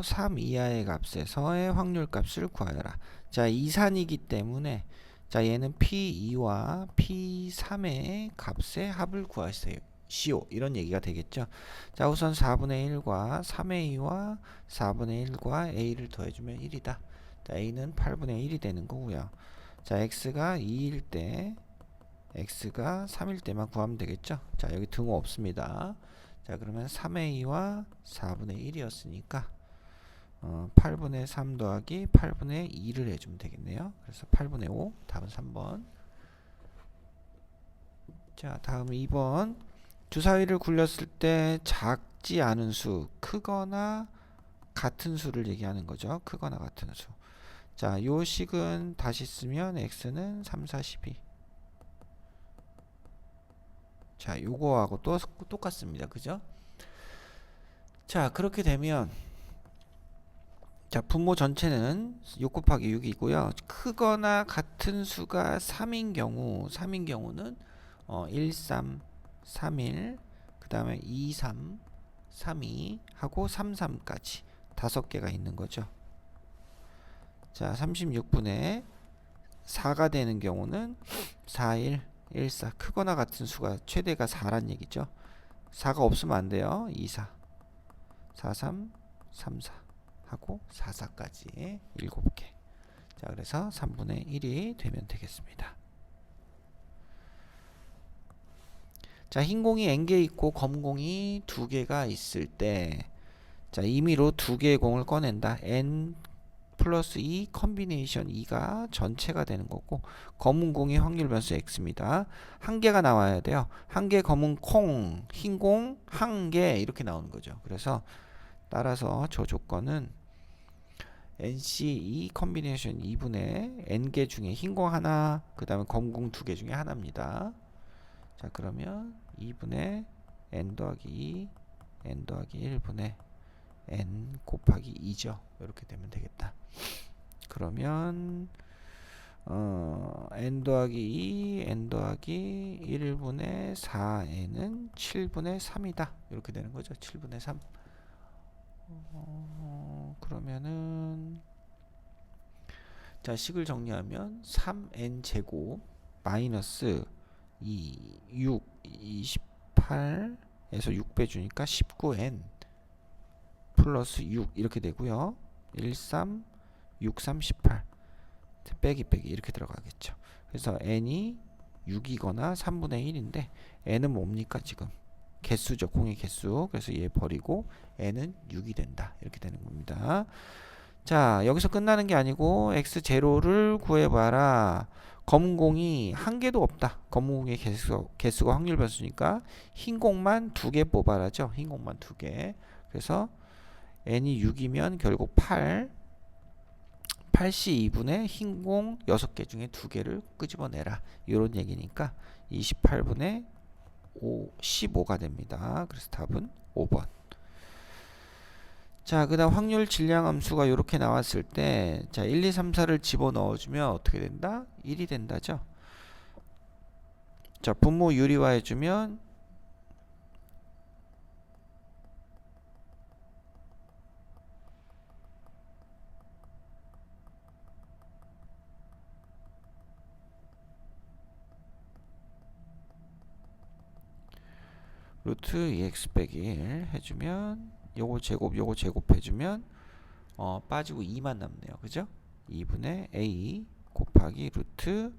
3 이하의 값에서의 확률 값을 구하여라. 자, 이산이기 때문에 자, 얘는 P2와 P3의 값의 합을 구하세요. 시오 이런 얘기가 되겠죠. 자, 우선 4분의 1과 3의 2와 4분의 1과 A를 더해주면 1이다. 자, A는 8분의 1이 되는 거고요. 자, X가 2일 때 X가 3일 때만 구하면 되겠죠. 자, 여기 등호 없습니다. 자, 그러면 3의 2와 4분의 1이었으니까 어, 8분의 3 더하기 8분의 2를 해주면 되겠네요. 그래서 8분의 5, 답은 3번. 자, 다음 2번. 주사위를 굴렸을 때 작지 않은 수, 크거나 같은 수를 얘기하는 거죠. 크거나 같은 수. 자, 요 식은 다시 쓰면 x는 3, 4, 12. 자, 요거하고 또 똑같습니다. 그죠? 자, 그렇게 되면 자, 분모 전체는 6 곱하기 6이고요. 크거나 같은 수가 3인 경우, 3인 경우는 어, 1, 3, 3, 1, 그 다음에 2, 3, 3, 2 하고 3, 3까지 다섯 개가 있는 거죠. 자, 36분의 4가 되는 경우는 4, 1, 1, 4 크거나 같은 수가 최대가 4란 얘기죠. 4가 없으면 안 돼요. 2, 4, 4, 3, 3, 4 하고 4, 4까지 7개. 자, 그래서 3분의 1이 되면 되겠습니다. 자, 흰 공이 n개 있고 검 공이 두 개가 있을 때 자, 임의로 두 개의 공을 꺼낸다. n 플러스 2 컨비네이션 2가 전체가 되는 거고 검은 공이 확률 변수 x입니다. 한 개가 나와야 돼요. 한 개 검은 콩, 흰 공 한 개 이렇게 나오는 거죠. 그래서 따라서 저 조건은 NC2 컨비네이션 2분의 n개 중에 흰 공 하나, 그 다음에 검은 공두 개 중에 하나입니다. 자 그러면 2분의 n 더하기 2, n 더하기 1분의 n 곱하기 2죠. 이렇게 되면 되겠다. 그러면 어, n 더하기 2, n 더하기 1분의 4n은 7분의 3이다. 이렇게 되는 거죠. 7분의 3. 어, 그러면은 자 식을 정리하면 3n 제곱 마이너스 2, 6, 28에서 6 빼주니까 19n 플러스 6 이렇게 되고요. 1, 3, 6, 3, 18 빼기 빼기 이렇게 들어가겠죠. 그래서 n이 6이거나 3분의 1인데 n은 뭡니까 지금? 개수죠. 공의 개수. 그래서 얘 버리고 n은 6이 된다. 이렇게 되는 겁니다. 자, 여기서 끝나는 게 아니고 x0를 구해봐라. 검은 공이 한 개도 없다. 검은 공의 개수, 개수가 확률 변수니까 흰 공만 두 개 뽑아라죠. 흰 공만 두 개. 그래서 n이 6이면 결국 8 8시 2분의 흰 공 6개 중에 2개를 끄집어내라. 이런 얘기니까 28분의 5, 15가 됩니다. 그래서 답은 5번. 자, 그 다음 확률 질량 함수가 이렇게 나왔을 때, 자, 1, 2, 3, 4를 집어 넣어주면 어떻게 된다? 1이 된다죠. 자, 분모 유리화 해주면 루트 2x 빼기 1 해주면 요거 제곱 요거 제곱 해주면 어, 빠지고 2만 남네요. 그죠? 2분의 a 곱하기 루트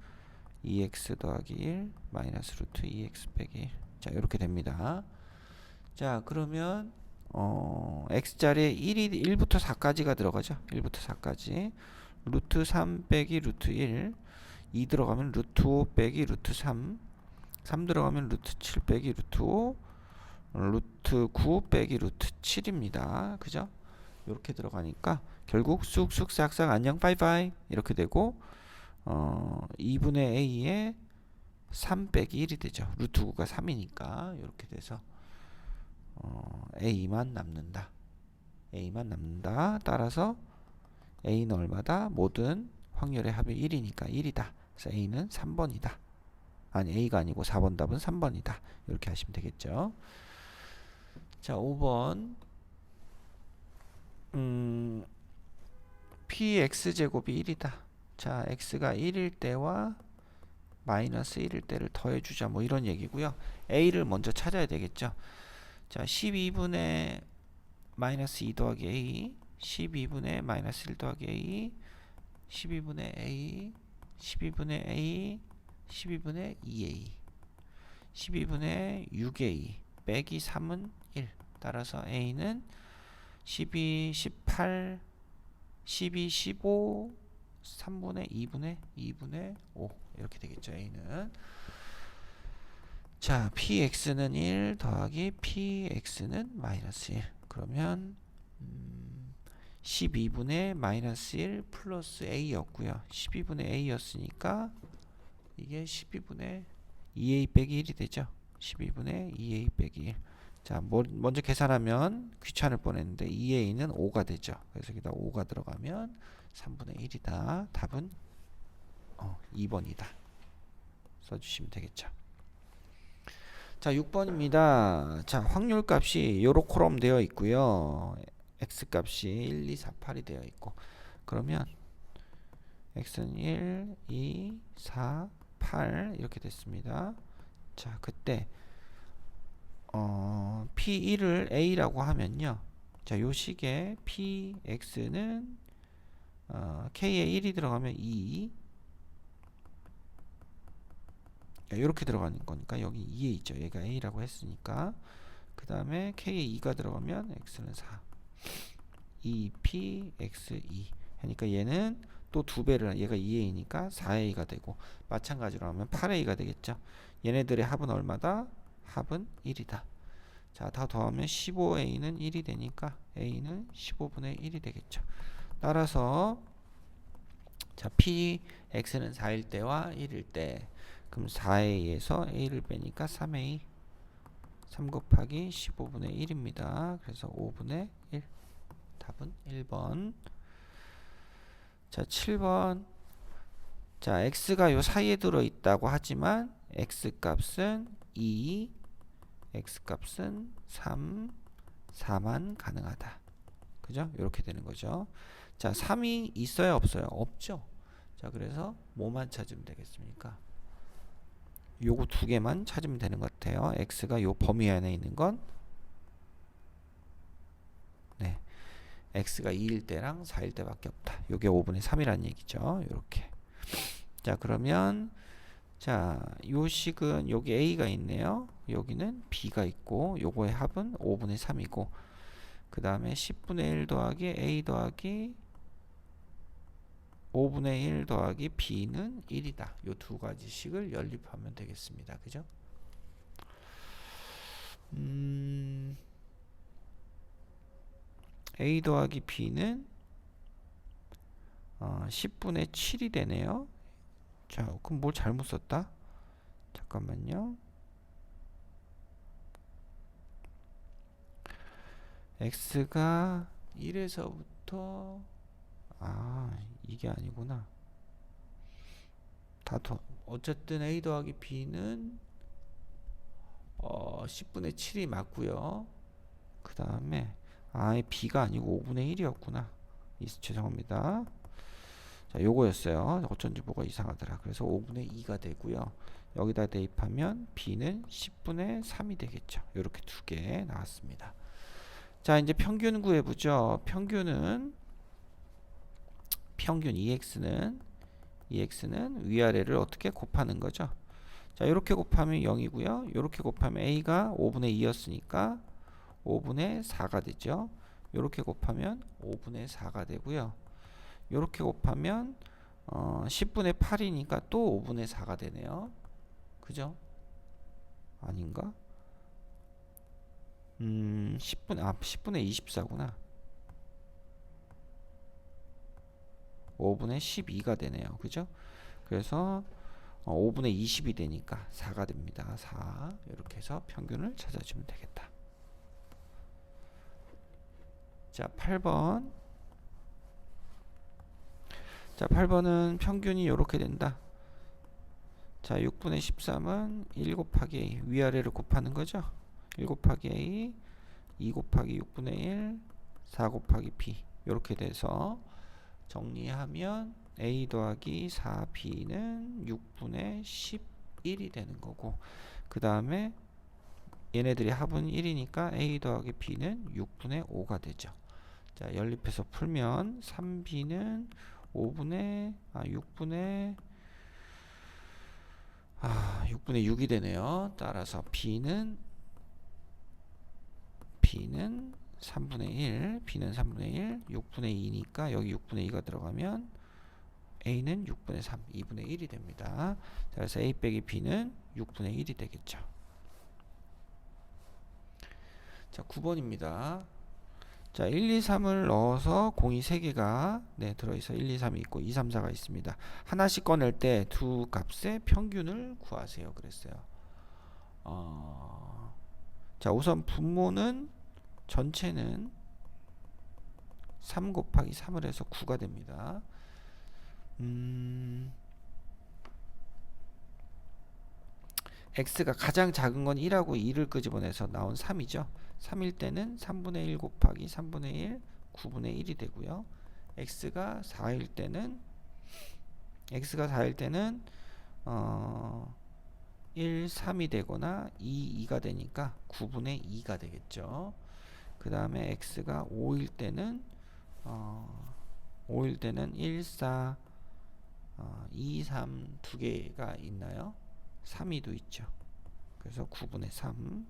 2x 더하기 1 마이너스 루트 2x 빼기 1 자 이렇게 됩니다. 자 그러면 어, x자리에 1이 1부터 4까지가 들어가죠? 1부터 4까지. 루트 3 빼기 루트 1 2 들어가면 루트 5 빼기 루트 3 3 들어가면 루트 7 빼기 루트 5 루트 9 빼기 루트 7입니다. 그죠? 이렇게 들어가니까 결국 쑥쑥 싹싹 안녕 빠이빠이 이렇게 되고 어 2분의 a에 3 빼기 1이 되죠. 루트 9가 3이니까 이렇게 돼서 어 a만 남는다. a만 남는다. 따라서 a는 얼마다? 모든 확률의 합이 1이니까 1이다. 그래서 a는 3번이다. 아니 a가 아니고 4번 답은 3번이다. 이렇게 하시면 되겠죠. 자, 5번. 음, px 제곱이 1이다. 자, x가 1일 때와 마이너스 1일 때를 더해주자 뭐 이런 얘기고요. a를 먼저 찾아야 되겠죠. 자, 12분의 마이너스 2 더하기 a 12분의 마이너스 1 더하기 a 12분의 a 12분의 a 12분의 2a 12분의 6a 빼기 3은 1 따라서 a는 12, 18, 12, 15 3분의 2분의 2분의 5 이렇게 되겠죠 a는. 자 px는 1 더하기 px는 마이너스 1 그러면 음, 12분의 마이너스 1 플러스 a였고요. 12분의 a였으니까 이게 12분의 2a 빼기 1이 되죠. 12분의 2a 빼기 1 자, 뭐, 먼저 계산하면 귀찮을 뻔했는데 2a는 5가 되죠. 그래서 여기다 5가 들어가면 3분의 1이다. 답은 어, 2번이다. 써주시면 되겠죠. 자, 6번입니다. 자, 확률 값이 요렇게럼 되어 있고요. x 값이 1, 2, 4, 8이 되어 있고 그러면 x는 1, 2, 4, 8 이렇게 됐습니다. 자, 그때 어, P1을 A라고 하면요. 자, 요 식에 PX는 어, K에 1이 들어가면 2 이렇게 들어가는 거니까 여기 2에 있죠. 얘가 A라고 했으니까 그 다음에 K에 2가 들어가면 X는 4 2P X 2 하니까 얘는 또 두 배를 얘가 2A니까 4A가 되고 마찬가지로 하면 8A가 되겠죠. 얘네들의 합은 얼마다? 합은 1이다. 자, 다 더하면 15a는 1이 되니까 a는 15분의 1이 되겠죠. 따라서 자, px는 4일 때와 1일 때 그럼 4a에서 a를 빼니까 3a 3 곱하기 15분의 1입니다. 그래서 5분의 1 답은 1번 자 7번 자 x가 요 사이에 들어 있다고 하지만 x 값은 2 x 값은 3 4만 가능하다. 그죠? 이렇게 되는 거죠. 자 3이 있어요 없어요. 없죠? 자 그래서 뭐만 찾으면 되겠습니까? 요거 두 개만 찾으면 되는 것 같아요. x가 요 범위 안에 있는 건? 네, x가 2일 때랑 4일 때밖에 없다. 요게 5분의 3이라는 얘기죠. 요렇게. 자 그러면 자, 요 식은 여기 a가 있네요. 여기는 b가 있고 요거의 합은 5분의 3이고 그 다음에 10분의 1 더하기 a 더하기 5분의 1 더하기 b는 1이다. 요 두 가지 식을 연립하면 되겠습니다. 그죠? 음, a 더하기 b는 어, 10분의 7이 되네요. 자, 그럼 뭘 잘못 썼다? 잠깐만요. x가 1에서부터 아, 이게 아니구나. 다 더, 어쨌든 a 더하기 b는 어, 10분의 7이 맞고요. 그 다음에 아, b가 아니고 5분의 1이었구나. 죄송합니다. 자, 요거였어요. 어쩐지 뭐가 이상하더라. 그래서 5분의 2가 되고요. 여기다 대입하면 b는 10분의 3이 되겠죠. 이렇게 두 개 나왔습니다. 자, 이제 평균 구해보죠. 평균은 평균 EX는 EX는 위아래를 어떻게 곱하는 거죠. 자, 이렇게 곱하면 0이고요. 이렇게 곱하면 A가 5분의 2였으니까 5분의 4가 되죠. 이렇게 곱하면 5분의 4가 되고요. 이렇게 곱하면 어, 10분의 8이니까 또 5분의 4가 되네요. 그죠? 아닌가? 음, 10분, 아, 10분의 24구나. 5분의 12가 되네요. 그죠? 그래서 어, 5분의 20이 되니까 4가 됩니다. 4. 이렇게 해서 평균을 찾아주면 되겠다. 자, 8번. 자 8번은 평균이 이렇게 된다 자 6분의 13은 1 곱하기 위아래를 곱하는 거죠 1 곱하기 a 2 곱하기 6분의 1 4 곱하기 b 이렇게 돼서 정리하면 a 더하기 4b는 6분의 11이 되는 거고 그 다음에 얘네들이 합은 1이니까 a 더하기 b는 6분의 5가 되죠. 자 연립해서 풀면 3b는 5분의 아 6분의 아 6분의 6이 되네요. 따라서 b는 b는 3분의 1, b는 3분의 1, 6분의 2니까 여기 6분의 2가 들어가면 a는 6분의 3, 2분의 1이 됩니다. 자, 그래서 a 빼기 b는 6분의 1이 되겠죠. 자, 9번입니다. 자, 1, 2, 3을 넣어서 공이 3개가 네, 들어있어 1, 2, 3이 있고 2, 3, 4가 있습니다. 하나씩 꺼낼 때 두 값의 평균을 구하세요. 그랬어요. 어, 자, 우선 분모는 전체는 3 곱하기 3을 해서 9가 됩니다. 음, x가 가장 작은 건 1하고 2를 끄집어내서 나온 3이죠. 3일 때는 3분의 1 곱하기 3분의 1, 9분의 1이 되고요. x가 4일 때는 x가 4일 때는 어, 1, 3이 되거나 2, 2가 되니까 9분의 2가 되겠죠. 그 다음에 x가 5일 때는 어, 5일 때는 1, 4, 어, 2, 3 두 개가 있나요? 3이도 있죠. 그래서 9분의 3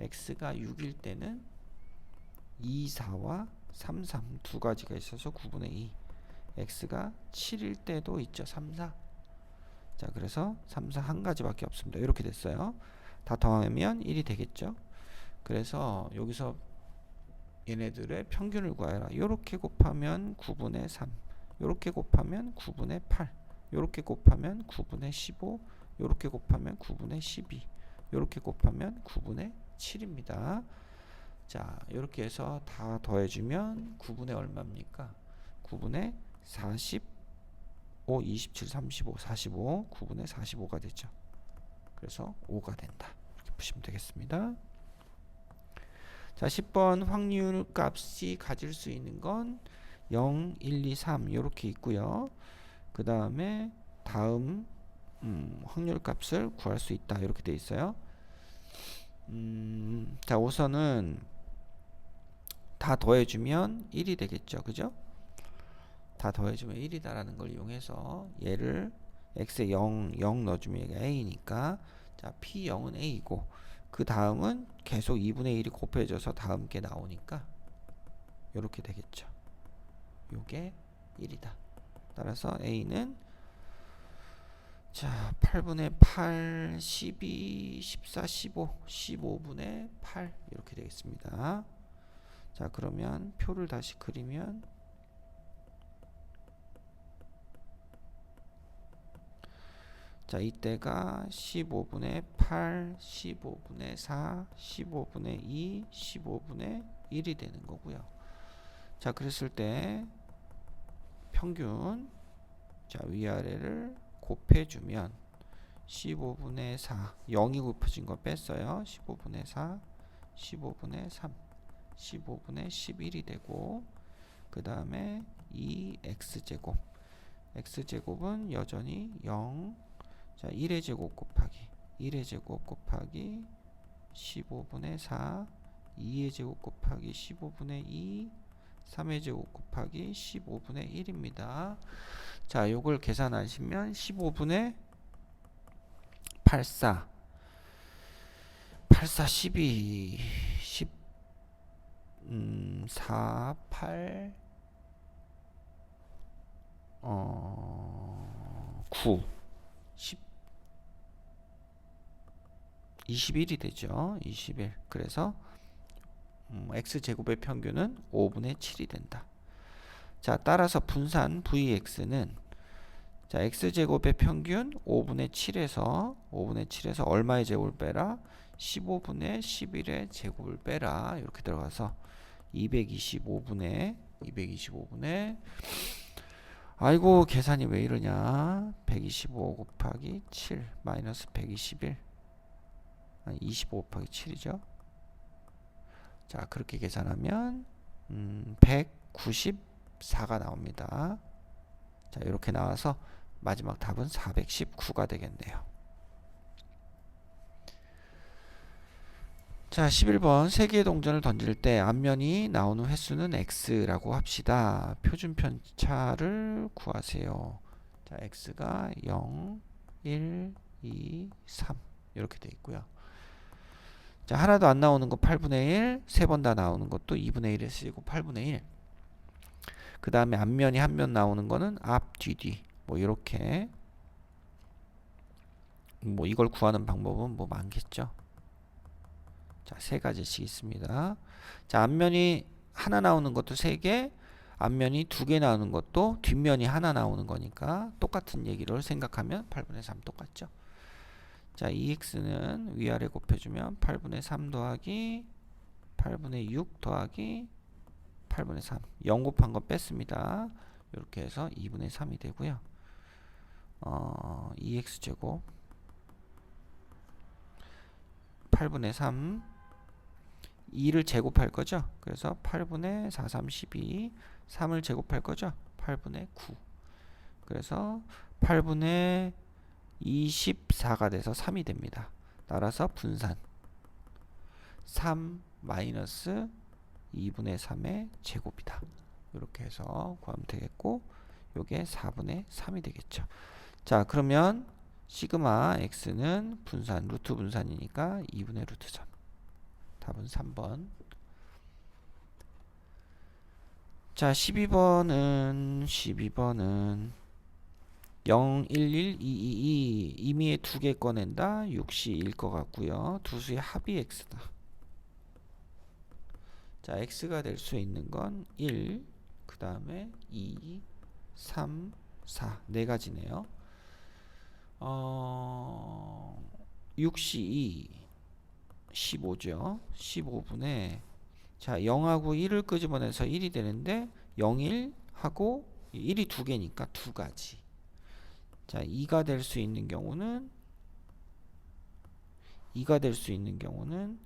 x가 6일 때는 2, 4와 3, 3 두 가지가 있어서 9분의 2 x가 7일 때도 있죠. 3, 4 자, 그래서 3, 4 한 가지밖에 없습니다. 이렇게 됐어요. 다 더하면 1이 되겠죠. 그래서 여기서 얘네들의 평균을 구하라. 이렇게 곱하면 9분의 3. 이렇게 곱하면 9분의 8. 이렇게 곱하면 9분의 15. 이렇게 곱하면 9분의 12. 이렇게 곱하면 9분의 7입니다. 자, 이렇게 해서 다 더해주면 9분의 얼마입니까? 9분의 45, 27, 35, 45, 9분의 45가 되죠. 그래서 5가 된다. 이렇게 보시면 되겠습니다. 자, 10번 확률 값이 가질 수 있는 건 0, 1, 2, 3 이렇게 있고요. 그 다음에 다음 음, 확률 값을 구할 수 있다 이렇게 돼 있어요. 음, 자 우선은 다 더해주면 1이 되겠죠, 그죠? 다 더해주면 1이다라는 걸 이용해서 얘를 x에 0, 0 넣어주면 얘가 a니까 자 p0은 a고 그 다음은 계속 2분의 1이 곱해져서 다음 게 나오니까 이렇게 되겠죠. 요게 1이다. 따라서 a는 자 8분의 8, 12, 14, 15, 15분의 8 이렇게 되겠습니다. 자 그러면 표를 다시 그리면 자 이때가 15분의 8, 15분의 4, 15분의 2, 15분의 1이 되는 거고요. 자 그랬을 때 평균 자 위아래를 곱해주면 15분의 4 0이 곱해진 거 뺐어요. 15분의 4 15분의 3 15분의 11이 되고 그 다음에 2x제곱 x제곱은 여전히 0 자, 1의 제곱 곱하기 1의 제곱 곱하기 15분의 4 2의 제곱 곱하기 15분의 2 3의 제곱 곱하기 15분의 1입니다. 자, 요걸 계산하시면 15분의 84 84 12 10 음, 4 8 어, 9 10 21이 되죠. 21. 그래서 음, x제곱의 평균은 5분의 7이 된다. 자, 따라서 분산 vx는 자, x제곱의 평균 5분의 7에서 5분의 7에서 얼마의 제곱을 빼라? 15분의 11의 제곱을 빼라. 이렇게 들어가서 225분의 225분의 아이고 계산이 왜 이러냐 125 곱하기 7 마이너스 121 아니 25 곱하기 7이죠 자 그렇게 계산하면 음, 194가 나옵니다. 자, 이렇게 나와서 마지막 답은 419가 되겠네요. 자, 11번 세 개의 동전을 던질 때 앞면이 나오는 횟수는 x라고 합시다. 표준 편차를 구하세요. 자, x가 0, 1, 2, 3 이렇게 돼 있고요. 자, 하나도 안 나오는 거 8분의 1, 세 번 다 나오는 것도 2분의 1에 쓰이고 8분의 1. 그 다음에 앞면이 한 면 나오는 거는 앞, 뒤, 뒤. 뭐 이렇게 뭐 이걸 구하는 방법은 뭐 많겠죠. 자, 세 가지씩 있습니다. 자, 앞면이 하나 나오는 것도 세 개, 앞면이 두 개 나오는 것도 뒷면이 하나 나오는 거니까 똑같은 얘기를 생각하면 8분의 3 똑같죠. 자, 2x는 위아래 곱해주면 8분의 3 더하기 8분의 6 더하기 8분의 3. 0 곱한 거 뺐습니다. 이렇게 해서 2분의 3이 되고요. 어, 2x제곱 8분의 3 2를 제곱할 거죠. 그래서 8분의 4, 3, 12 3을 제곱할 거죠. 8분의 9 그래서 8분의 24가 돼서 3이 됩니다. 따라서 분산 3 마이너스 2분의 3의 제곱이다. 이렇게 해서 구하면 되겠고 요게 4분의 3이 되겠죠. 자 그러면 시그마 x는 분산 루트 분산이니까 2분의 루트 3 답은 3번 자 12번은 12번은 0, 1, 1, 2, 2, 2 임의의 두개 꺼낸다. 6시일 것 같고요. 두 수의 합이 x다. 자 x가 될 수 있는 건 1, 그 다음에 2, 3, 4, 네 가지네요. 어, 6시 2 15죠. 15분에 자 0하고 1을 끄집어내서 1이 되는데 0, 1 하고 1이 두 개니까 두 가지. 자 2가 될 수 있는 경우는 2가 될 수 있는 경우는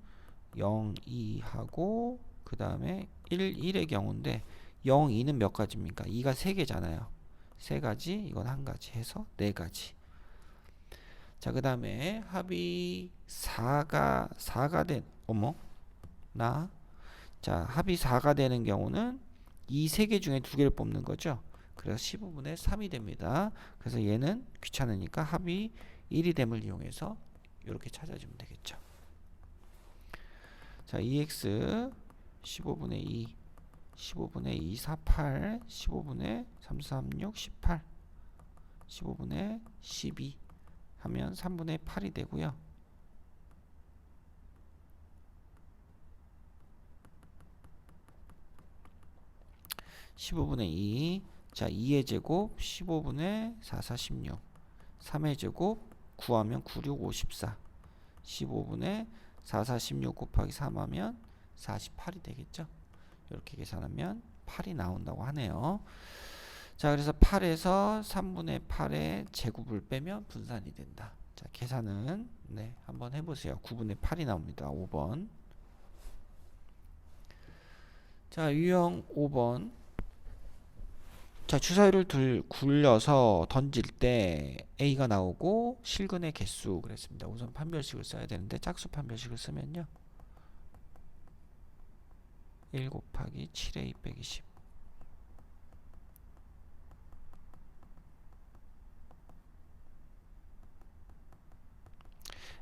0, 2 하고 그 다음에 1, 1의 경우인데 0, 2는 몇 가지입니까? 2가 세 개잖아요. 세 가지, 이건 한 가지 해서 네 가지. 자, 그 다음에 합이 4가 4가 된 어머 나 자, 합이 4가 되는 경우는 이세개 중에 두 개를 뽑는 거죠. 그래서 15분의 3이 됩니다. 그래서 얘는 귀찮으니까 합이 1이 됨을 이용해서 이렇게 찾아주면 되겠죠. 자, 2x 15분의 2 15분의 2 48 15분의 3 36 18 15분의 12 하면 3분의 8이 되고요. (15분의 2) 자 2의 제곱 (15분의 4 4 16) 3의 제곱 구하면 9 6 54 15분의 4 4 16 곱하기 3 하면 48이 되겠죠 이렇게 계산하면 8이 나온다고 하네요 자, 그래서 8에서 3분의 8의 제곱을 빼면 분산이 된다. 자, 계산은 네, 한번 해보세요. 9분의 8이 나옵니다. 5번. 자, 유형 5번. 자, 주사위를 둘 굴려서 던질 때 A가 나오고 실근의 개수 그랬습니다. 우선 판별식을 써야 되는데 짝수 판별식을 쓰면요. 1 곱하기 7A 빼기 10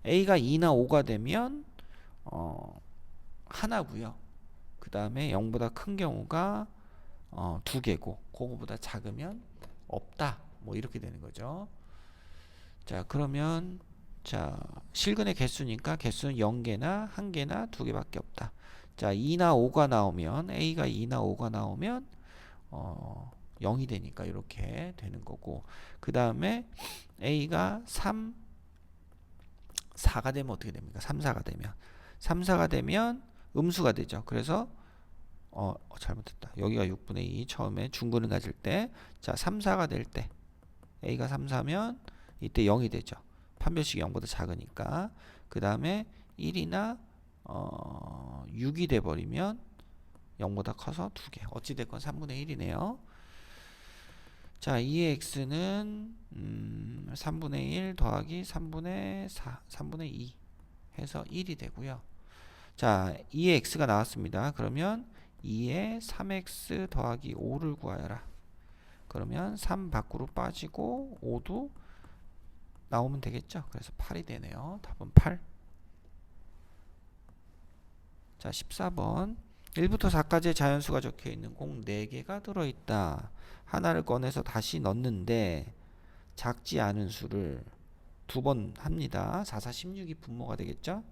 A가 2나 5가 되면 어, 하나고요. 그 다음에 0보다 큰 경우가 어, 두 개고 그거보다 작으면 없다. 뭐 이렇게 되는 거죠. 자 그러면 자 실근의 개수니까 개수는 0개나 1개나 2개밖에 없다. 자 2나 5가 나오면 A가 2나 5가 나오면 어, 0이 되니까 이렇게 되는 거고 그 다음에 A가 3 4가 되면 어떻게 됩니까? 3, 4가 되면 3, 4가 되면 음수가 되죠. 그래서 어, 어 잘못했다. 여기가 6분의 2 처음에 중근을 가질 때 자, 3, 4가 될 때 A가 3, 4면 이때 0이 되죠. 판별식이 0보다 작으니까 그 다음에 1이나 어, 6이 돼버리면 0보다 커서 2개. 어찌됐건 3분의 1이네요. 자, 2의 x는 음, 3분의 1 더하기 3분의 4, 3분의 2 해서 1이 되고요. 자, 2의 x가 나왔습니다. 그러면 2의 3x 더하기 5를 구하여라. 그러면 3 밖으로 빠지고 5도 나오면 되겠죠. 그래서 8이 되네요. 답은 8. 자, 14번. 1부터 4까지의 자연수가 적혀 있는 공 4개가 들어 있다. 하나를 꺼내서 다시 넣는데 작지 않은 수를 두 번 합니다. 4, 4, 16이 분모가 되겠죠?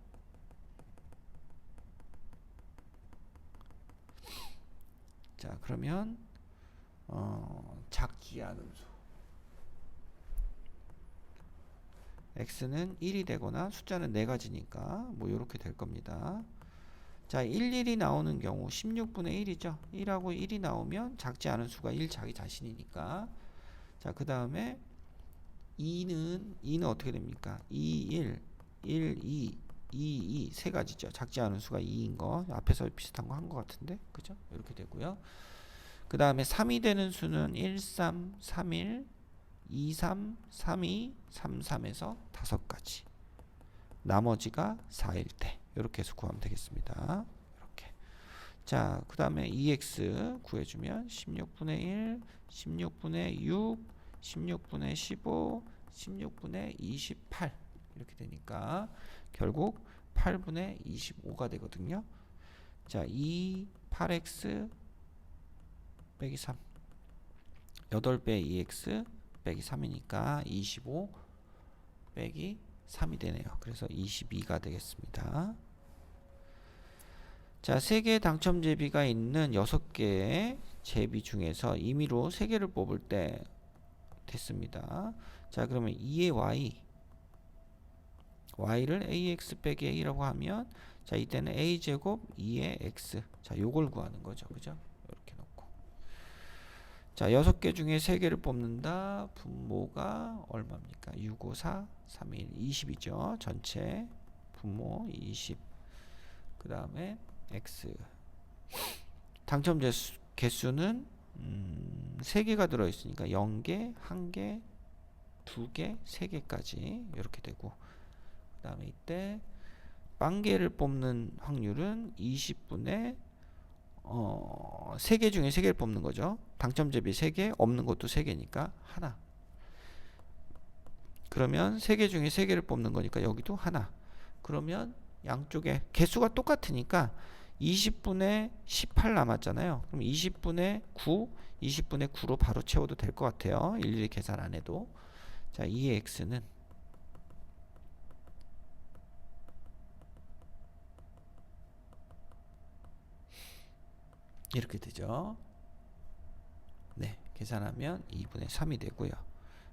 자, 그러면 어, 작지 않은 수. x는 1이 되거나 숫자는 4가지니까 뭐 이렇게 될 겁니다. 자, 11이 나오는 경우 16분의 1이죠. 1하고 1이 나오면 작지 않은 수가 1 자기 자신이니까. 자, 그 다음에 2는 2는 어떻게 됩니까? 2, 1, 1, 2, 2, 2, 세 가지죠. 작지 않은 수가 2인 거. 앞에서 비슷한 거한거 같은데. 그죠? 이렇게 되고요. 그 다음에 3이 되는 수는 1, 3, 3, 1, 2, 3, 3, 2, 3, 3에서 다섯 가지. 나머지가 4일 때. 이렇게 해서 구하면 되겠습니다. 이렇게. 자, 그 다음에 2x 구해주면 16분의 1, 16분의 6, 16분의 15, 16분의 28 이렇게 되니까 결국 8분의 25가 되거든요. 자, 2, 8x 빼기 3 8배 2x 빼기 3이니까 25 빼기 3이 되네요. 그래서 22가 되겠습니다. 자, 3개의 당첨 제비가 있는 6개의 제비 중에서 임의로 3개를 뽑을 때 됐습니다. 자, 그러면 2의 y y를 ax 빼기 a라고 하면 자, 이때는 a 제곱 2의 x. 자, 요걸 구하는 거죠. 그죠? 이렇게 놓고. 자, 6개 중에 3개를 뽑는다. 분모가 얼마입니까? 6, 5, 4, 3, 1, 20이죠. 전체 분모 20. 그 다음에 x. 당첨 개수, 개수는 음, 3개가 들어있으니까 0개, 1개, 2개, 3개까지 이렇게 되고 그 다음에 이때 빵개를 뽑는 확률은 20분의 어, 3개 중에 3개를 뽑는 거죠. 당첨제비 3개, 없는 것도 3개니까 하나. 그러면 3개 중에 3개를 뽑는 거니까 여기도 하나. 그러면 양쪽에 개수가 똑같으니까 20분의 18 남았잖아요. 그럼 20분의 9, 20분의 9로 바로 채워도 될 것 같아요. 일일이 계산 안 해도. 자, 2의 x는 이렇게 되죠. 네, 계산하면 2분의 3이 되고요.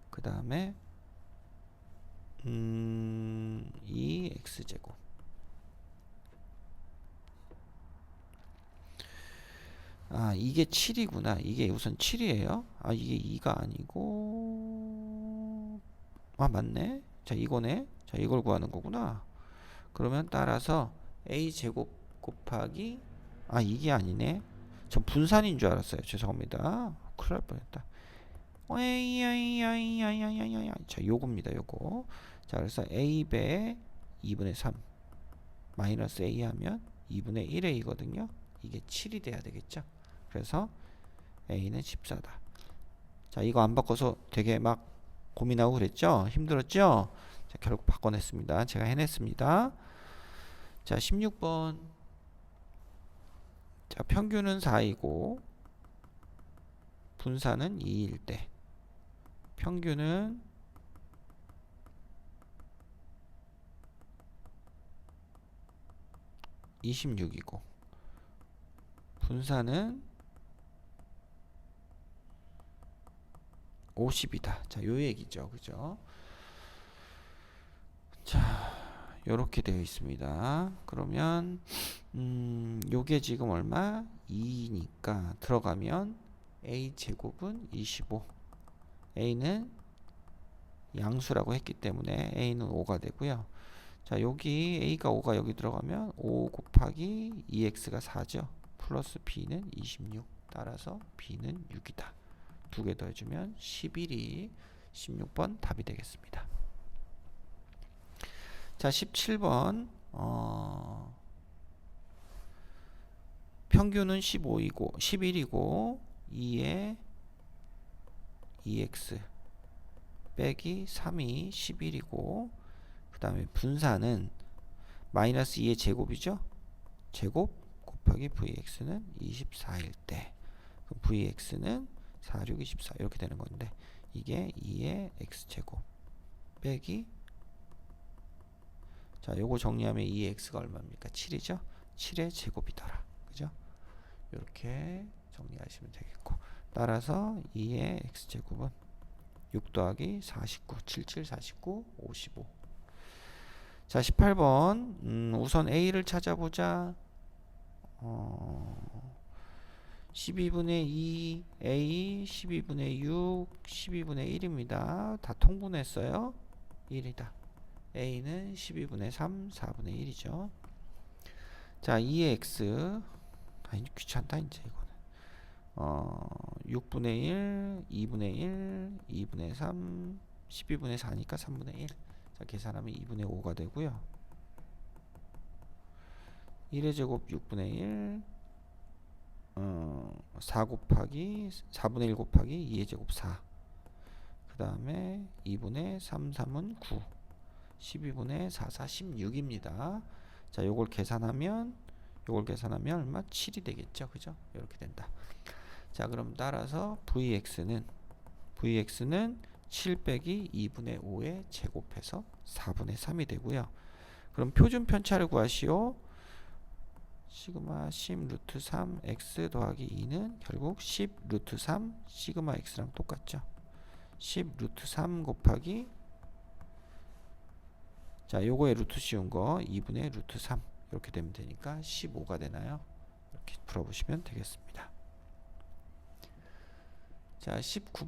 그 다음에 음, 2x제곱. 아 이게 7이구나. 이게 우선 7이에요. 아 이게 2가 아니고 아 맞네. 자 이거네. 자 이걸 구하는 거구나. 그러면 따라서 a 제곱 곱하기 아 이게 아니네 전 분산인 줄 알았어요 죄송합니다 큰일 날 뻔했다 자 요겁니다 요거 자 그래서 a배 2분의 3 마이너스 a 하면 2분의 1a거든요 이게 7이 돼야 되겠죠 그래서 A는 14다. 자, 이거 안 바꿔서 되게 막 고민하고 그랬죠? 힘들었죠? 자, 결국 바꿔냈습니다. 제가 해냈습니다. 자, 16번. 자, 평균은 4이고, 분산은 2일 때. 평균은 (26이고) 분산은 50이다. 자, 요 얘기죠. 그죠? 자, 요렇게 되어 있습니다. 그러면 음, 요게 지금 얼마? 2니까 들어가면 a 제곱은 25. a는 양수라고 했기 때문에 a는 5가 되고요. 자, 여기 a가 5가 여기 들어가면 5 곱하기 2x가 4죠. 플러스 b는 26 따라서 b는 6이다 두 개 더해주면 11이 16번 답이 되겠습니다 자 17번. 어, 평균은 15이고 11이고 2에 2x 빼기 3이 11이고 그 다음에 분산은 마이너스 2의 제곱이죠? 제곱 곱하기 vx는 24일 때. 그럼 vx는 4, 6, 24 이렇게 되는 건데 이게 2의 x제곱 빼기 자 요거 정리하면 2의 x가 얼마입니까? 7이죠? 7의 제곱이더라. 그죠? 이렇게 정리하시면 되겠고 따라서 2의 x제곱은 6 더하기 49 77 49 55 자 18번 음, 우선 a를 찾아보자. 어, 12분의 2 a 12분의 6 12분의 1입니다. 다 통분했어요. 1이다 a는 12분의 3 4분의 1이죠. 자 2의 x. 아니 귀찮다 이제 이거는. 어 6분의 1 2분의 1 2분의 3 12분의 4니까 3분의 1 자, 계산하면 2분의 5가 되고요. 1의 제곱 6분의 1 어, 4 곱하기 4분의 1 곱하기 2의 제곱 4 그 다음에 2분의 3 3은 9 12분의 4 4 16입니다. 자 요걸 계산하면 요걸 계산하면 얼마? 7이 되겠죠? 그죠? 이렇게 된다. 자 그럼 따라서 vx는 vx는 7 빼기 2분의 5에 제곱해서 4분의 3이 되고요. 그럼 표준 편차를 구하시오. 시그마 10 루트 3 x 더하기 2는 결국 10 루트 3 시그마 x랑 똑같죠? 10 루트 3 곱하기 자 요거의 루트 씌운 거 2분의 루트 3 이렇게 되면 되니까 15가 되나요? 이렇게 풀어보시면 되겠습니다. 자 19번